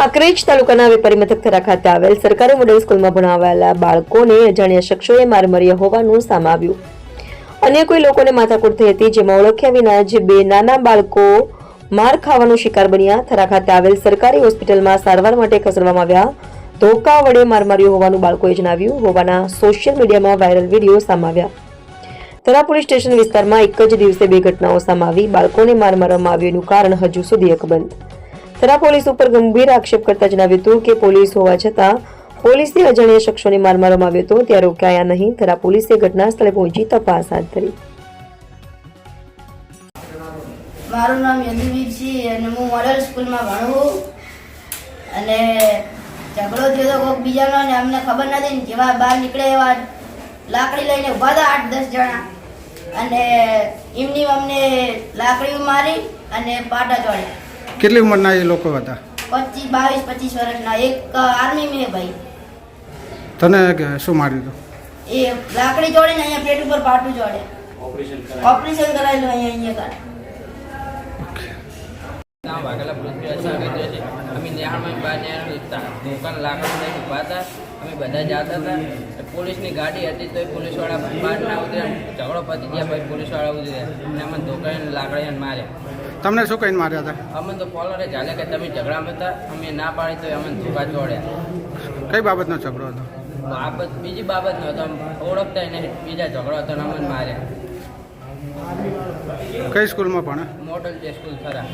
કાંકરેજ તાલુકાના વેપારી મથક થરા ખાતે આવેલ સરકારી મોડેલ સ્કૂલમાં ભણાવાયેલા બાળકોને અજાણ્યા શખ્સોએ માર માર્યા હોવાનું સામે આવ્યું. અન્ય કોઈ લોકોને માથાકૂટ થઈ હતી, જેમાં ઓળખ્યા વિના જે બે નાના બાળકો માર ખાવાનો શિકાર બન્યા. થરા ખાતે આવેલ સરકારી હોસ્પિટલમાં સારવાર માટે ખસેડવામાં આવ્યા. ધોકા વડે માર માર્યો હોવાનું બાળકોએ જણાવ્યું. હોવાના સોશિયલ મીડિયામાં વાયરલ વીડિયો સામે આવ્યા. થરા પોલીસ સ્ટેશન વિસ્તારમાં એક જ દિવસે બે ઘટનાઓ સામે આવી. બાળકોને માર મારવામાં આવ્યું એનું કારણ હજુ સુધી અકબંધ. થરા પોલીસ ઉપર ગંભીર આક્ષેપ કરતા જણાવ્યું હતું કે પોલીસ હોવા છતાં પોલીસે અજાણ્યા શખ્સોને માર મારવામાં આવ્યો હતો ત્યારે રોકાયા નહીં થરા પોલીસે ઘટના સ્થળે પહોંચી તપાસ હાથ ધરી. મારું નામ યદુવીર છે અને હું મોડલ સ્કૂલમાં ભણું અને ઝઘડો થયો તો કોઈક બીજાનો ને અમને ખબર નથી ને જેવા બહાર નીકળે એવા લાકડી લઈને ઊભા હતા આઠ દસ જણા. અને એમની અમને લાકડીઓ મારી અને પાટા ચોડ્યા કેટલી ઉંમરના એ લોકો હતા? પચીસ બાવીસ પચીસ વર્ષના એક આર્મી મેં ભાઈ. તને શું માર્યું હતું એ લાકડી ચોડીને અહીંયા પેટ ઉપર પાટું ચોડે ઓપરેશન કરાયેલું અહીંયા અહીંયા વાઘેલા સ્ટેશન આગળ જશે અમે નેહાળમાં બહાર નેહાળ હતા દુકાન લાકડું લઈને ઊભા હતા અમે બધા જતા હતા. પોલીસની ગાડી હતી તો એ પોલીસવાળા બહાર ના ઉતર્યા. ઝઘડો પતી ગયા ભાઈ પોલીસવાળા ઉતર્યા. અને અમને દુકાન લાકડીને માર્યા. તમને શું કહીને માર્યા હતા? અમને તો કોલરે જાણે કે તમે ઝઘડામાં હતા અમે ના પાડી તો અમને ધોકા જોડ્યા કઈ બાબતનો ઝઘડો હતો? બાબત બીજી બાબત નહોતો ઓળખતા નહીં બીજા ઝઘડો હતો અમને માર્યા. કઈ સ્કૂલમાં પણ મોડલ જે સ્કૂલ ખરા.